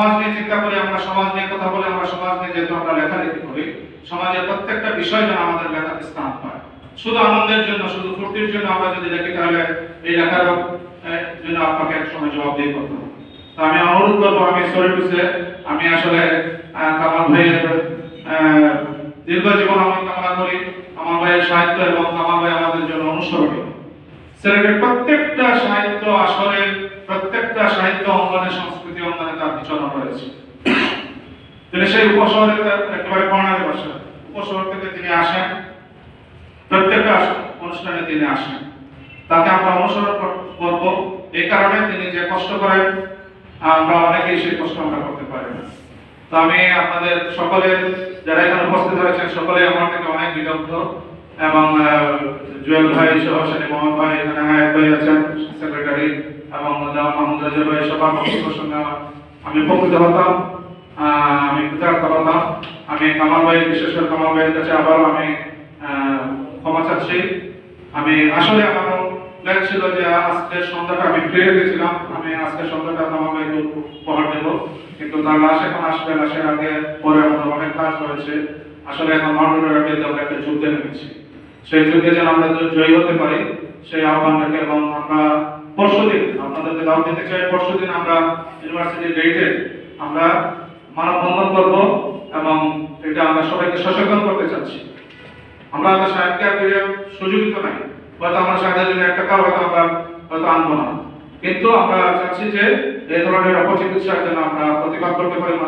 সমাজ নিয়ে চিন্তা করি, আমরা সমাজ নিয়ে কথা বলি, আমরা সমাজ নিয়ে যেহেতু আমরা লেখালেখি করি, সমাজের প্রত্যেকটা বিষয় যেন আমাদের লেখাতে স্থান পায়। শুধু আনন্দের জন্য, শুধু ফুর্তির জন্য আমরা যদি লিখি, তাহলে এই লেখার জন্য আপনাকে এক সময় দিয়ে করতে হবে আমি অনুরোধ করব, আমি সরি টু আমি আসলে কামাল ভাইয়ের দীর্ঘ জীবন আমি কামনা করি। কামাল ভাইয়ের সাহিত্য এবং কামাল ভাই আমাদের জন্য অনুসরণীয়। সিলেটের প্রত্যেকটা সাহিত্য আসরে, প্রত্যেকটা সাহিত্য অঙ্গনে সংস্কৃতি বিচরণ রয়েছে তিনি সেই উপশহরে একেবারে কর্ণালী বাসা। উপশহর থেকে তিনি আসেন। প্রত্যেকটা অনুষ্ঠানে তিনি আসেন। তাকে আমরা অনুসরণ কর- করব। এই কারণে তিনি যে কষ্ট করেন, আমরা অনেকেই সেই কষ্ট আমরা করতে পারি না। তো আমি আপনাদের সকলের, যারা এখানে উপস্থিত হয়েছেন সকলে আমার থেকে অনেক বিদগ্ধ এবং জুয়েল ভাই, সহসানী মোহাম্মদ ভাই, এখানে ভাই আছেন সেক্রেটারি এবং মাহমুদ রাজা ভাই সবার সঙ্গে আমি উপকৃত হতাম আমি কৃতার্থ হতাম আমি কামাল ভাই বিশেষ করে কামাল ভাইয়ের কাছে আবারও আমি ক্ষমা চাচ্ছি। আমি আসলে আমার প্ল্যান ছিল যে আজকের সন্ধ্যাটা আমি ফ্রি রেখেছিলাম আমি আজকের সন্ধ্যাটা কামাল ভাইকে উপহার দেব। কিন্তু তার লাশ এখন আসবে, লাশের আগে পরে আমাদের অনেক কাজ হয়েছে আসলে এখন মাউন্টেনের আগে আমরা একটা যুদ্ধে নেমেছি। সেই যুদ্ধে যেন আমরা জয়ী হতে পারি, সেই আহ্বান রেখে এবং আমরা পরশুদিন আপনাদেরকে দাওয়াত দিতে চাই পরশুদিন আমরা ইউনিভার্সিটি গেটে আমরা মানববন্ধন করব এবং এটা আমরা সবাইকে সচেতন করতে চাচ্ছি। আমরা আমাদের সাহেবকে আর ফিরে সুযোগই তো নাই। হয়তো আমরা সাহেবের জন্য একটা টাকাও হয়তো আমরা হয়তো আনব না। কিন্তু আমরা চাচ্ছি যে এই ধরনের অপচিকিৎসার জন্য আমরা প্রতিবাদ করতে পারি